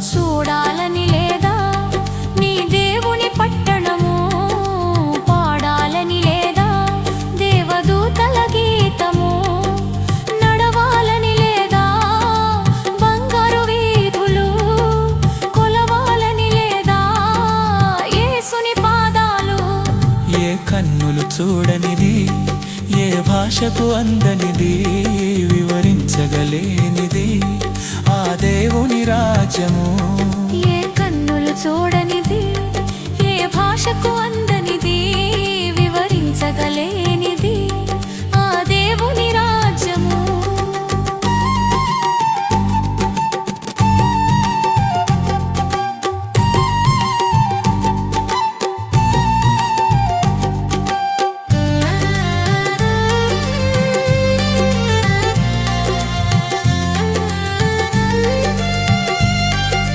చూడాలని లేదా? నీ దేవుని పట్టణము పాడాలని లేదా? దేవదూతల గీతము నడవాలని లేదా? బంగారు వీధులు కొలవాలని లేదా? యేసుని పాదాలు ఏ కన్నులు చూడనిది? ఏ భాషకు అందనిది? వివరించగలేనిది? రాజ్యము ఏ కన్నులు చూడనిది ఏ భాషకు అంది